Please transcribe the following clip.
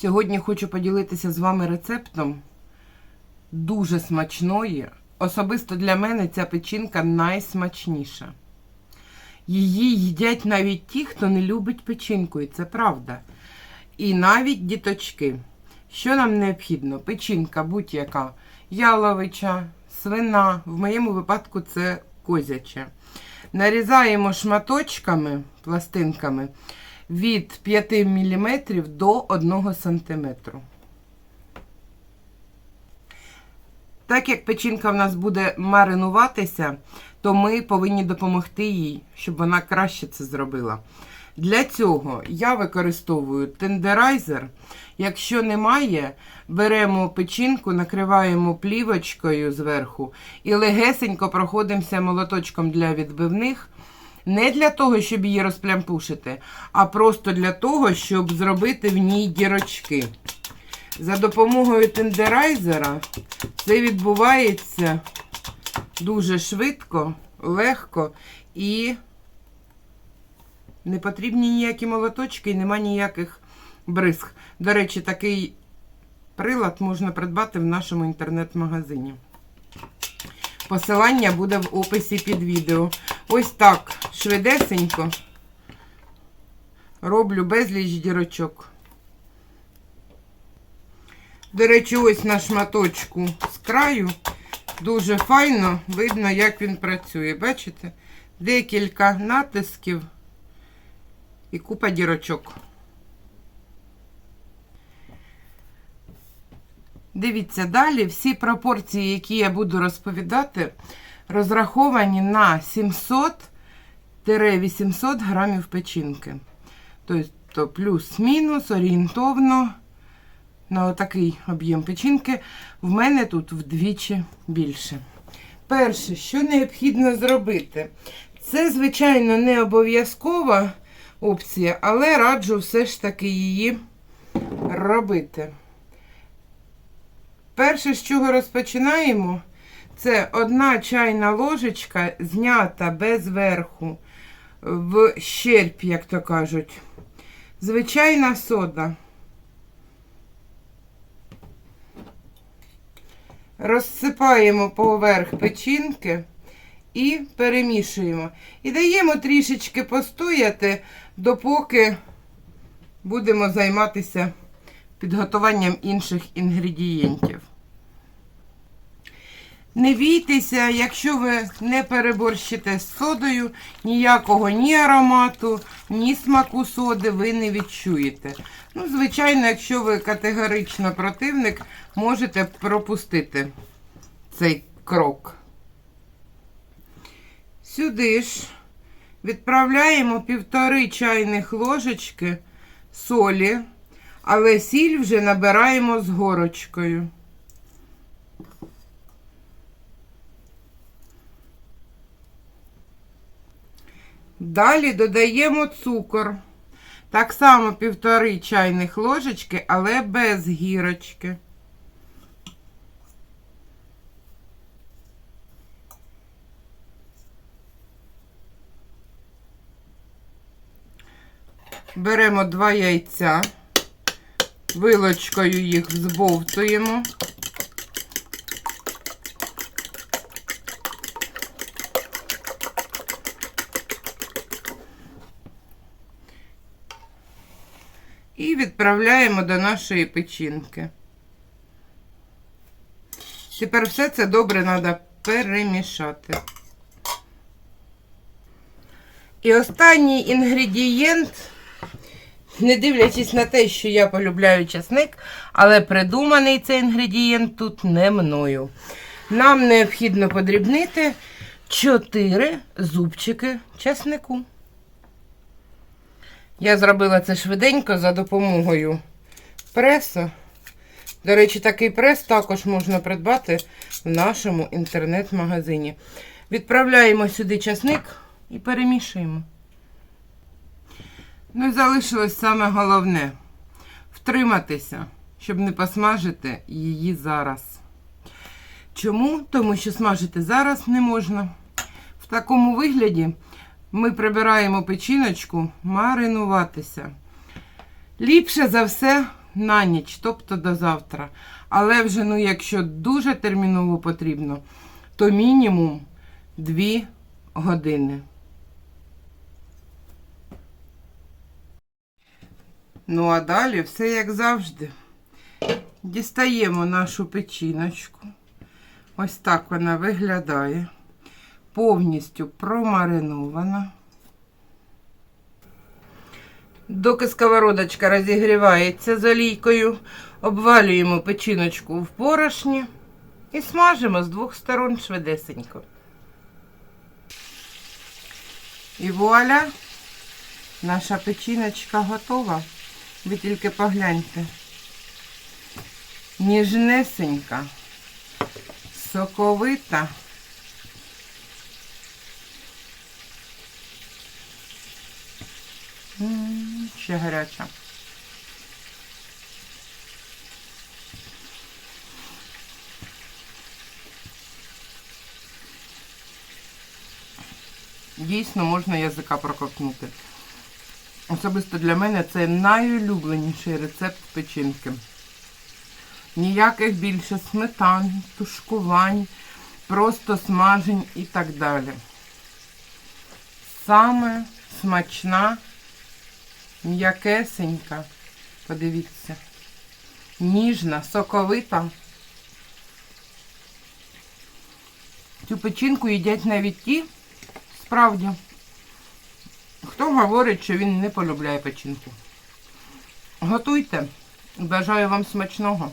Сьогодні хочу поділитися з вами рецептом дуже смачної. Особисто для мене ця печінка найсмачніша. Її їдять навіть ті, хто не любить печінку, і це правда. І навіть діточки. Що нам необхідно? Печінка будь-яка, яловича, свина, в моєму випадку це козяча. Нарізаємо шматочками, пластинками від 5 мм до 1 см. Так як печінка в нас буде маринуватися, то ми повинні допомогти їй, щоб вона краще це зробила. Для цього я використовую тендерайзер. Якщо немає, беремо печінку, накриваємо плівочкою зверху і легесенько проходимося молоточком для відбивних. Не для того, щоб її розплямпушити, а просто для того, щоб зробити в ній дірочки. За допомогою тендерайзера це відбувається дуже швидко, легко і не потрібні ніякі молоточки і нема ніяких бризг. До речі, такий прилад можна придбати в нашому інтернет-магазині. Посилання буде в описі під відео. Ось так швидесенько роблю безліч дірочок. До речі, ось на шматочку з краю дуже файно видно, як він працює. Бачите? Декілька натисків і купа дірочок. Дивіться далі, всі пропорції, які я буду розповідати, розраховані на 700-800 грамів печінки. Тобто плюс-мінус орієнтовно на отакий об'єм печінки в мене тут вдвічі більше. Перше, що необхідно зробити, це, звичайно, не обов'язкова опція, але раджу все ж таки її робити. Перше, з чого розпочинаємо, це одна чайна ложечка, знята без верху, в щерб, як то кажуть. Звичайна сода. Розсипаємо поверх печінки і перемішуємо. І даємо трішечки постояти, допоки будемо займатися підготуванням інших інгредієнтів. Не бійтеся, якщо ви не переборщите з содою, ніякого ні аромату, ні смаку соди ви не відчуєте. Ну, звичайно, якщо ви категорично противник, можете пропустити цей крок. Сюди ж відправляємо півтори чайних ложечки солі, але сіль вже набираємо з горочкою. Далі додаємо цукор. Так само півтори чайних ложечки, але без гірочки. Беремо два яйця, вилочкою їх збовтуємо. І відправляємо до нашої печінки. Тепер все це добре треба перемішати. І останній інгредієнт, не дивлячись на те, що я полюбляю часник, але придуманий цей інгредієнт тут не мною. Нам необхідно подрібнити 4 зубчики часнику. Я зробила це швиденько за допомогою преса. До речі, такий прес також можна придбати в нашому інтернет-магазині. Відправляємо сюди часник і перемішуємо. Ну і залишилось саме головне втриматися, щоб не посмажити її зараз. Чому? Тому що смажити зараз не можна. В такому вигляді ми прибираємо печіночку маринуватися. Ліпше за все на ніч, тобто до завтра. Але вже, ну, якщо дуже терміново потрібно, то мінімум 2 години. Ну, а далі все як завжди. Дістаємо нашу печіночку. Ось так вона виглядає. Повністю промаринована. Доки сковородочка розігрівається з олійкою, обвалюємо печіночку в порошні і смажимо з двох сторон швидесенько. І вуаля, наша печіночка готова. Ви тільки погляньте. Ніжнесенька, соковита. Ще гаряча. Дійсно можна язика проковтнути. Особисто для мене це найулюбленіший рецепт печінки. Ніяких більше сметан, тушкувань, просто смажень і так далі. Саме смачна, м'якесенька, подивіться, ніжна, соковита. Цю печінку їдять навіть ті, справді, хто говорить, що він не полюбляє печінку. Готуйте. Бажаю вам смачного.